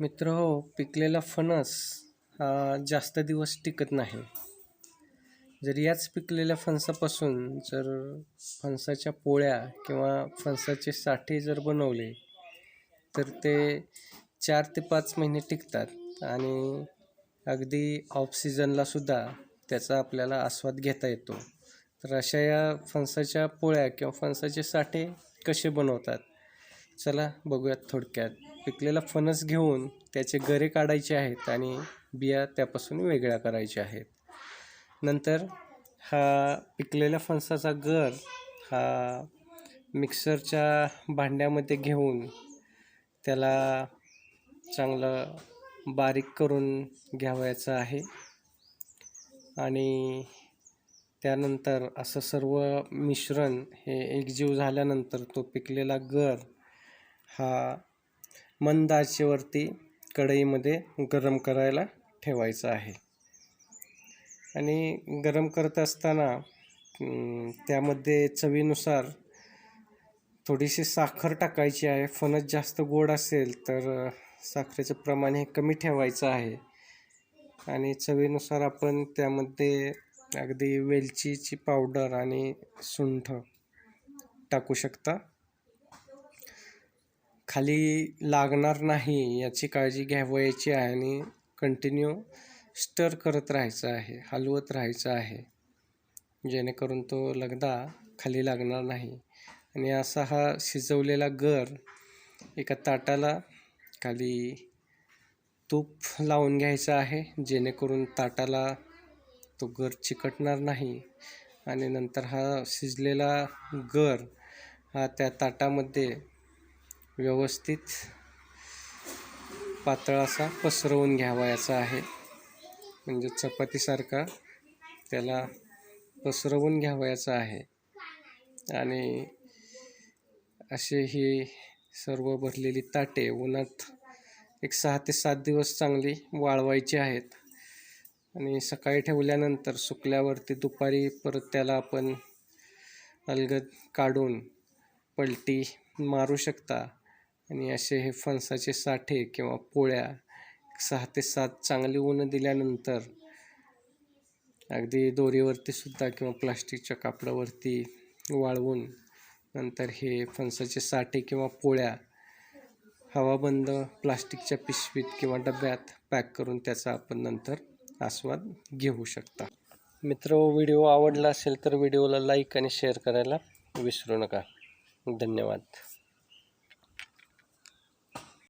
मित्र हो पिकलेला फणस हा जास्त दिवस टिकत नाही. जर याच पिकलेल्या फणसापासून जर फणसाच्या पोळ्या किंवा फणसाचे साठे जर बनवले तर ते चार ते पाच महिने टिकतात आणि अगदी ऑफ सीझनलासुद्धा त्याचा आपल्याला आस्वाद घेता येतो. तर अशा या फणसाच्या पोळ्या किंवा फणसाचे साठे कसे बनवतात? चला बघूयात थोडक्यात. पिकलेला फणस घेऊन त्याचे गरे काढायचे आहेत आणि बिया त्यापासून वेगळ्या करायच्या आहेत. नंतर हा पिकलेल्या फणसाचा गर हा मिक्सरच्या भांड्यामध्ये घेऊन त्याला चांगलं बारीक करून घ्यावयाचं आहे. आणि त्यानंतर असं सर्व मिश्रण हे एकजीव झाल्यानंतर तो पिकलेला गर हा मंद आचेवरती कढईमध्ये गरम करायला ठेवायचा आहे. आणि गरम करत असताना त्यामध्ये चवीनुसार थोडीशी साखर टाकायची आहे. फणस जास्त गोड असेल तर साखरेचं प्रमाण हे कमी ठेवायचं आहे. आणि चवीनुसार आपण त्यामध्ये अगदी वेलचीची पावडर आणि सुंठ टाकू शकता. खाली लागणार नाही याची काळजी घ्यावयाची आहे आणि कंटिन्यू स्टर करत राहायचं आहे हलवत राहायचं आहे. जेणेकरून तो लगदा खाली लागणार नाही. आणि असा हा शिजवलेला गर एका ताटाला खाली तूप लावून घ्यायचं आहे जेणेकरून ताटाला तो गर चिकटणार नाही. आणि नंतर हा शिजलेला गर हा त्या ताटामध्ये व्यवस्थित पातळ असा पसरवून घ्यावयाचा आहे. म्हणजे चपातीसारखा त्याला पसरवून घ्यावयाचा आहे. आणि असे ही सर्व भरलेली ताटे उन्हात एक सहा ते सात दिवस चांगली वाळवायची आहेत. आणि सकाळी ठेवल्यानंतर सुकल्यावरती दुपारी परत त्याला आपण अलगद काढून पलटी मारू शकता. आणि असे हे फणसाचे साठे किंवा पोळ्या सहा ते सात चांगली ऊन दिल्यानंतर अगदी दोरीवरती सुद्धा किंवा प्लास्टिकच्या कापडावरती वाळवून नंतर हे फणसाचे साठे किंवा पोळ्या हवाबंद प्लास्टिकच्या पिशवीत किंवा डब्यात पॅक करून त्याचा आपण नंतर आस्वाद घेऊ शकता. मित्र व्हिडिओ आवडला असेल तर व्हिडिओला लाईक आणि शेअर करायला विसरू नका. धन्यवाद.